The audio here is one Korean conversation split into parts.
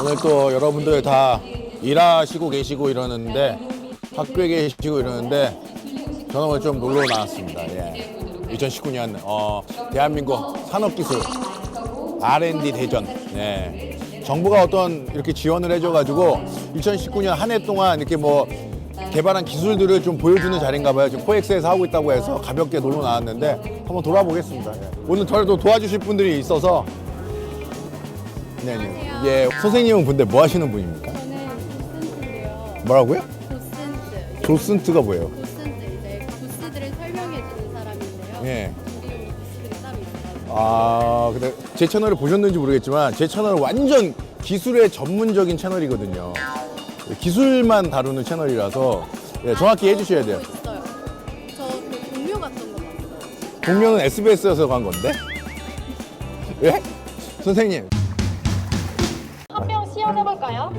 오늘 또 여러분들 다 일하시고 계시고 이러는데 학교에 계시고 이러는데 저는 오늘 좀 놀러 나왔습니다. 예. 2019년 어, 대한민국 산업기술 R&D 대전. 네. 정부가 어떤 이렇게 지원을 해줘가지고 2019년 한 해 동안 이렇게 뭐 개발한 기술들을 좀 보여주는 자리인가 봐요. 지금 코엑스에서 하고 있다고 해서 가볍게 놀러 나왔는데 한번 돌아보겠습니다. 예. 오늘 저를 또 도와주실 분들이 있어서 네네. 예, 선생님은 근데 뭐 하시는 분입니까? 저는 도슨트인데요. 뭐라고요? 도슨트. 조슨트가 뭐예요? 도슨트 이제 부스들을 설명해 주는 사람인데요. 예. 우리 부스들이 따로 있어요. 아, 근데 제 채널을 보셨는지 모르겠지만 제 채널은 완전 기술의 전문적인 채널이거든요. 기술만 다루는 채널이라서 예, 정확히 해주셔야 돼요. 있어요. 저그 동료 같은 거 봤어요. 동료는 SBS에서 간 건데? 예? 선생님?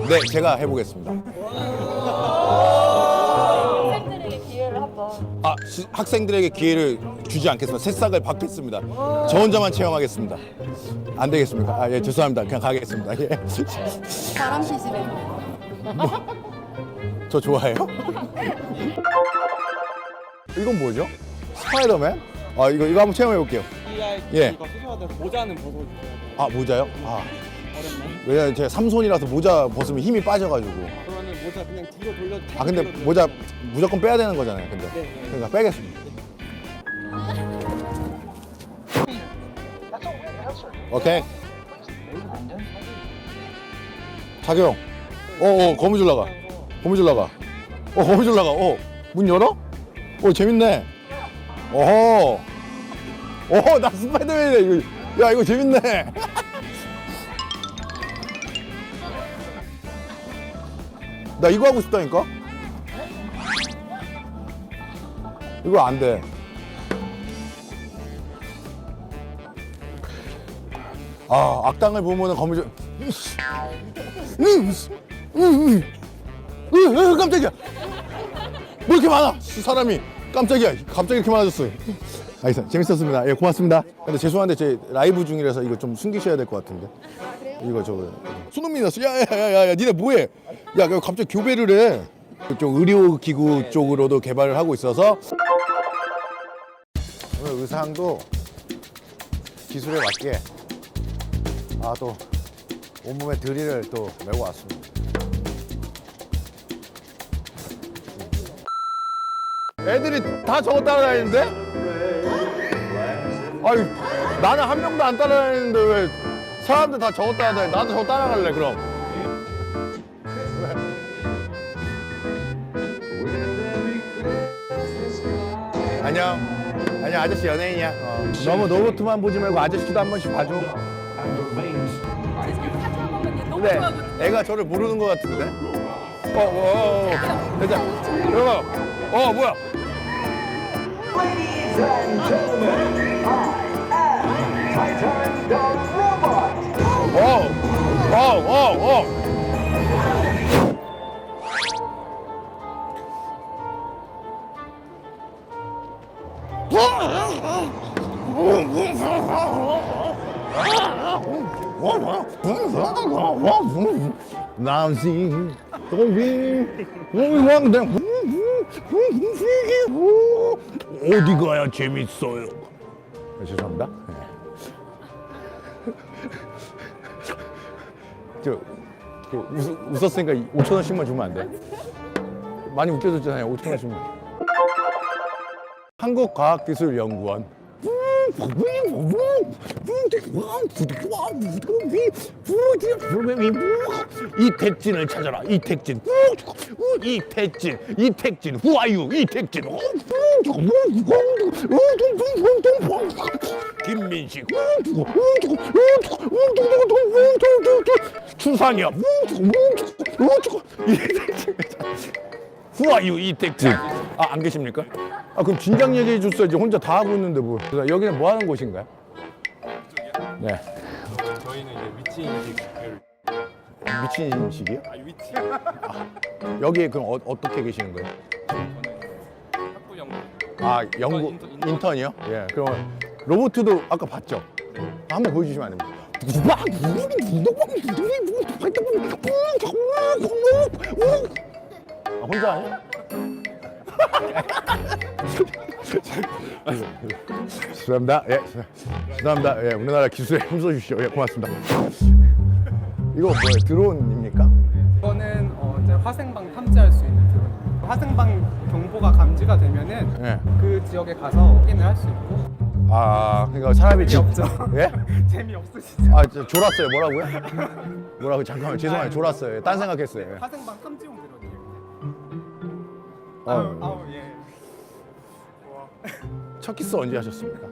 네, 제가 해보겠습니다. 학생들에게 기회를 한번. 아, 시- 학생들에게 기회를 주지 않겠습니다. 새싹을 받겠습니다. 저 혼자만 체험하겠습니다. 안 되겠습니까? 아, 예, 죄송합니다. 그냥 가겠습니다. 예. 바람 피시네. 저 좋아해요? 이건 뭐죠? 스파이더맨? 아, 이거, 이거 한번 체험해볼게요. 예. 이거 수수하다 모자는 벗어 주세요. 아, 모자요? 아, 어렵나요? 왜냐면 제가 삼손이라서 모자 벗으면 힘이 빠져가지고. 그러면 모자 그냥 뒤로 돌려. 아, 근데 뒤로 돌려. 모자 무조건 빼야 되는 거잖아요, 근데. 네, 네. 그러니까 빼겠습니다. 오케이. 착용. 어, 어, 거미줄 나가. 거미줄 나가. 어, 거미줄 나가. 어, 문 열어? 어, 재밌네. 어허. 어허, 나 스파이더맨이네. 이거. 야, 이거 재밌네. 나 이거 하고 싶다니까? 이거 안 돼. 아, 악당을 보면은 거미줄. 으이씨. 으이씨. 으이, 깜짝이야. 뭐 이렇게 많아? 씨, 사람이 깜짝이야. 갑자기 이렇게 많아졌어요. 알겠습니다. 재밌었습니다. 예, 고맙습니다. 근데 죄송한데 제 라이브 중이라서 이거 좀 숨기셔야 될 것 같은데. 이거 저거. 손흥민이 났어. 야야야야야, 니네 뭐해? 야, 그 갑자기 교배를 해. 그쪽 의료기구 쪽으로도 개발을 하고 있어서 오늘 의상도 기술에 맞게 아 또 온몸에 드릴을 또 메고 왔습니다. 애들이 다 저거 따라다니는데? 아유 나는 한 명도 안 따라다니는데 왜 사람들 다 저거 따라다니? 나도 저거 따라갈래 그럼. 안녕. 안녕 아저씨 연예인이야. 어. 너무 로봇만 보지 말고 아저씨도 한 번씩 봐줘. 근데 애가 저를 모르는 것 같은데. 어, 어, 어, 어. 대자. 여보. 어, 뭐야? 어, 어, 어, 어. 남신 동비 왕당 어디 가야 재밌어요? 네, 죄송합니다. 네. 저, 그 웃, 웃었으니까 5천 원씩만 주면 안 돼? 많이 웃겨줬잖아요. 5천 원씩만. 한국과학기술연구원 이택진을 찾아라 이택진 이택진 이택진 후아유 이택진 김민식 추상엽 후아 유 이택진 아안 계십니까? 아 그럼 진작 얘기해 줬어야지 혼자 다 하고 있는데 뭐 여기는 뭐 하는 곳인가요? 네 저희는 이제 위치 인식을 미친 인식이요? 아 위치 여기 그럼 어, 어떻게 계시는 거예요? 학부 연구 아 연구 인턴, 인턴. 인턴이요? 예 그럼 로봇도 아까 봤죠? 한번 보여주시면 안 됩니까? 아, 혼자 아니야? 죄송합니다. 예, 죄송합니다. 예, 우리나라 기술에 힘써 주시오. 예, 고맙습니다. 이거 뭐예요? 드론입니까? 이거는 어, 이제 화생방 탐지할 수 있는 드론. 화생방 경보가 감지가 되면은 예. 그 지역에 가서 확인을 할 수 있고 아, 그러니까 사람이 지- 재미없죠. 예? 재미없으시죠? 아, 저 졸았어요. 뭐라고요? 뭐라고? 잠깐만. 죄송해요. 졸았어요. 딴 생각했어요. 예. 화생방 탐지용 드론이에요. 어. 아우, 아우 예. 첫 키스 언제 하셨습니까?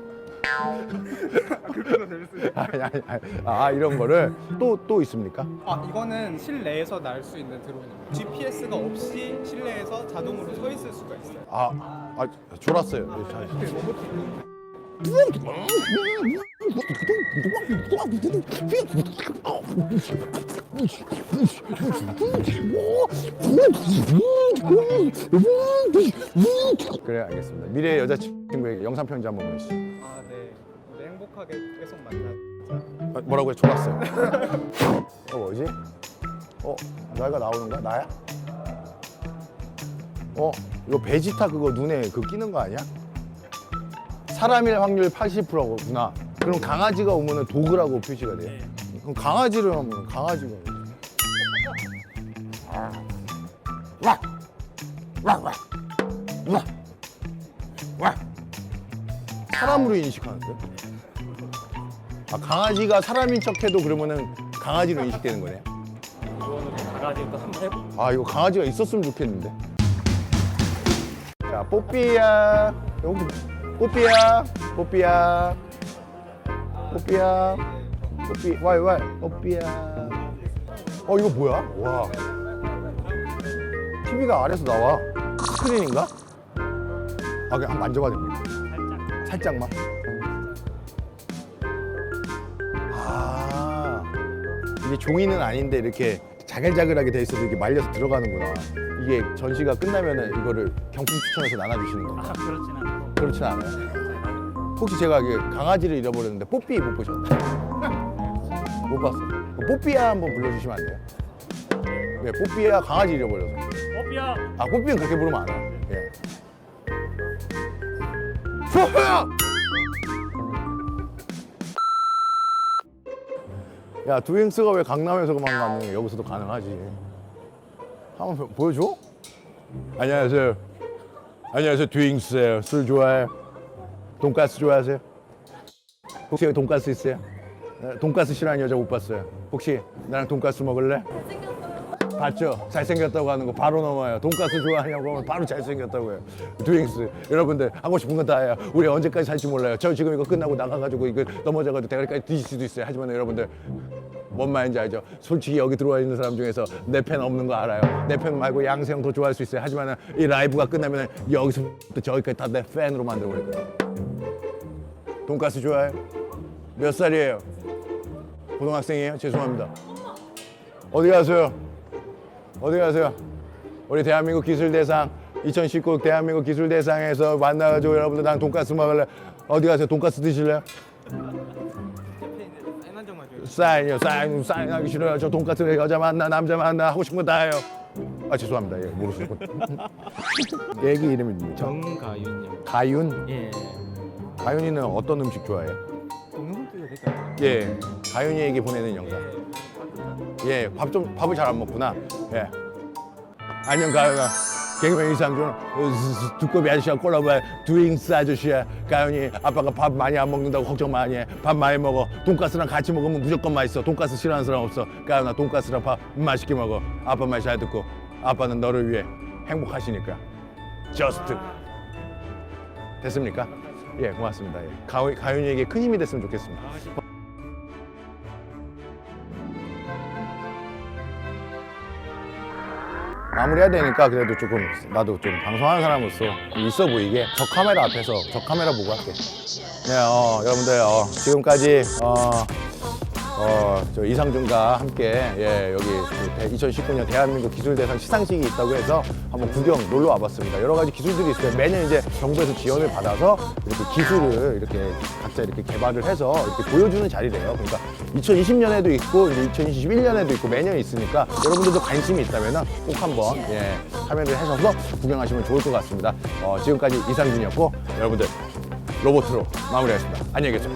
아니, 아니, 아니. 아, 이런 거를 또, 또 있습니까? 아 이거는 실내에서 날 수 있는 드론이에요. GPS가 없이 실내에서 자동으로 서 있을 수가 있어요. 아, 아 졸았어요. 예, 자, 그 로보틱. 그래, 알겠습니다. 미래의 여자친구에게 영상 편지 한번 보내주시죠. 아 네. 우리 행복하게 계속 만나. 아, 뭐라고요? 졸았어요. 어, 뭐지? 어, 나이가 나오는 거야? 나야? 어, 이거 베지타 그거 눈에 그 끼는 거 아니야? 사람일 확률 80%구나. 그럼 강아지가 오면은 도그라고 표시가 돼. 그럼 강아지를 하면 강아지가. 오지. 와! 와! 와! 와! 와! 사람으로 인식하는데? 아 강아지가 사람인 척해도 그러면은 강아지로 인식되는 거네. 강아지부터 한번 해보. 아 이거 강아지가 있었으면 좋겠는데. 자 뽀삐야 여기 뽀삐야 뽀삐야 뽀삐야 뽀삐 와이 와이 뽀삐야. 어 이거 뭐야? 와. TV가 아래서 나와. 스크린인가? 아 그냥 만져봐도 됩니까? 살짝만. 아 이게 종이는 아닌데 이렇게 자글자글하게 돼 있어도 이게 말려서 들어가는구나. 이게 전시가 끝나면은 이거를 경품 추천해서 나눠주시는 건가? 아, 그렇진 않고. 그렇진 않아요. 혹시 제가 이게 강아지를 잃어버렸는데 뽀삐 못 보셨나요? 못 봤어요. 뽀삐야 한번 불러주시면 안 돼요? 네, 뽀삐야 강아지 잃어버려서. 뽀삐야. 아, 뽀삐는 그렇게 부르면 알아요. 예. 뽀삐야! 야, 두행스가 왜 강남에서만 가면 여기서도 가능하지? 한번 보- 보여줘? 안녕하세요. 안녕하세요, 두행스예요. 술 좋아해요? 돈가스 좋아하세요? 혹시 여기 돈가스 있어요? 네, 돈가스 싫어하는 여자 못 봤어요. 혹시 나랑 돈가스 먹을래? 봤죠? 잘생겼다고 하는 거 바로 넘어요. 돈가스 좋아하냐고 하면 바로 잘생겼다고 해요. 두행스. 여러분들 하고 싶은 건 다 해요. 우리 언제까지 살지 몰라요. 저 지금 이거 끝나고 나가가지고 이거 넘어져가지고 대가리까지 뒤질 수도 있어요. 하지만 여러분들 뭔 말인지 알죠? 솔직히 여기 들어와 있는 사람 중에서 내 팬 없는 거 알아요. 내 팬 말고 양세형 더 좋아할 수 있어요. 하지만 이 라이브가 끝나면 여기서부터 저기까지 다 내 팬으로 만들어 버릴 거예요. 돈가스 좋아해요? 몇 살이에요? 고등학생이에요? 죄송합니다. 어디 가세요? 어디 가세요? 우리 대한민국 기술대상 2019 대한민국 기술대상에서 만나가지고 여러분들 난 돈가스 먹을래. 어디 가세요? 돈가스 드실래요? 사인 한 장만 줘요. 사인이요. 사인 사인하기 싫어요. 저 돈가스 여자 만나 남자 만나 하고 싶은 거 다 해요. 아 죄송합니다. 예, 모르시고. 애기 이름이 뭐죠? 정가윤님. 가윤. 예. 가윤이는 어떤 음식 좋아해요? 동영상 찍어도 될까요? 예. 가윤이에게 보내는 영상. 예, 밥 좀 밥을 잘 안 먹구나. 예. 안녕 가윤아. 개그맨 이상준 어, 두꺼비 아저씨가 콜라보해. 두잉스 아저씨야. 가윤이 아빠가 밥 많이 안 먹는다고 걱정 많이 해 밥 많이 먹어. 돈가스랑 같이 먹으면 무조건 맛있어. 돈가스 싫어하는 사람 없어. 가윤아 돈가스랑 밥 맛있게 먹어. 아빠 말 잘 듣고. 아빠는 너를 위해 행복하시니까. 저스트 됐습니까? 예 고맙습니다. 예. 가윤, 가윤이에게 큰 힘이 됐으면 좋겠습니다 마무리해야 되니까 그래도 조금 나도 좀 방송하는 사람으로서 있어 보이게 저 카메라 앞에서 저 카메라 보고 할게. 네, 어, 여러분들 어, 지금까지 어, 어, 저 이상준과 함께 예, 여기 그 대- 2019년 대한민국 기술대상 시상식이 있다고 해서 한번 구경 놀러 와봤습니다. 여러 가지 기술들이 있어요. 매년 이제 정부에서 지원을 받아서 이렇게 기술을 이렇게 각자 이렇게 개발을 해서 이렇게 보여주는 자리래요. 그러니까 2020년에도 있고 이제 2021년에도 있고 매년 있으니까 여러분들도 관심이 있다면 꼭 한번 예, 참여를 하셔서 구경하시면 좋을 것 같습니다. 어, 지금까지 이상준이었고 여러분들 로봇으로 마무리하겠습니다. 안녕히 계세요.